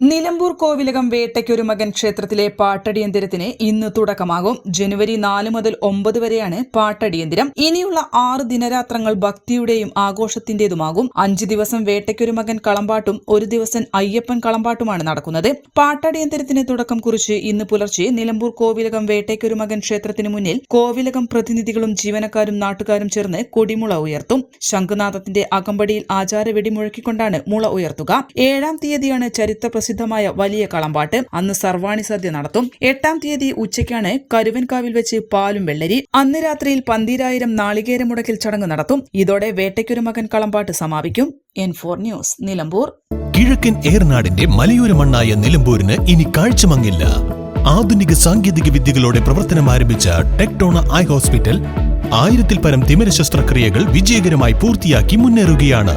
Nilambur Kovilakam വേട്ടയ്ക്കൊരു മകൻ ക്ഷേത്രത്തിലെ പാട്ടടിയന്തിരത്തിന് ഇന്ന് തുടക്കമാകും. ജനുവരി നാല് മുതൽ ഒമ്പത് വരെയാണ് പാട്ടടിയന്തിരം. ഇനിയുള്ള ആറ് ദിനരാത്രങ്ങൾ ഭക്തിയുടെയും ആഘോഷത്തിന്റേതുമാകും. അഞ്ച് ദിവസം വേട്ടയ്ക്കൊരു മകൻ കളമ്പാട്ടും ഒരു ദിവസം അയ്യപ്പൻ കളമ്പാട്ടുമാണ് നടക്കുന്നത്. പാട്ടടിയന്തിരത്തിന് തുടക്കം കുറിച്ച് ഇന്ന് പുലർച്ചെ നിലമ്പൂർ കോവിലകം വേട്ടയ്ക്കൊരു മകൻ ക്ഷേത്രത്തിന് മുന്നിൽ കോവിലകം പ്രതിനിധികളും ജീവനക്കാരും നാട്ടുകാരും ചേർന്ന് കൊടിമുള ഉയർത്തും. ശംഖുനാഥത്തിന്റെ അകമ്പടിയിൽ ആചാര വെടിമുഴക്കിക്കൊണ്ടാണ് മുള ഉയർത്തുക. ഏഴാം തീയതിയാണ് ചരിത്ര പ്രസിദ്ധമായ വലിയ കളമ്പാട്ട് അന്ന് സർവാണി സദ്യ നടത്തും. എട്ടാം തീയതി ഉച്ചയ്ക്കാണ് കരുവൻകാവിൽ വെച്ച് പാലും വെള്ളരി അന്ന് രാത്രിയിൽ പന്തീരായിരം നാളികേര മുടക്കിൽ ചടങ്ങ് നടത്തും. ഇതോടെ വേട്ടയ്ക്കൊരു മകൻ കളമ്പാട്ട് സമാപിക്കും. N four news Nilambur. കിഴക്കൻ ഏർനാടിന്റെ മലയോര മണ്ണായ നിലമ്പൂരിന് ഇനി കാഴ്ചമങ്ങില്ല. ആധുനിക സാങ്കേതിക വിദ്യകളോടെ പ്രവർത്തനം ആരംഭിച്ച ടെക്ടോണ ഐ ഹോസ്പിറ്റൽ ആയിരത്തിൽ പരം തിമിര ശസ്ത്രക്രിയകൾ വിജയകരമായി പൂർത്തിയാക്കി മുന്നേറുകയാണ്.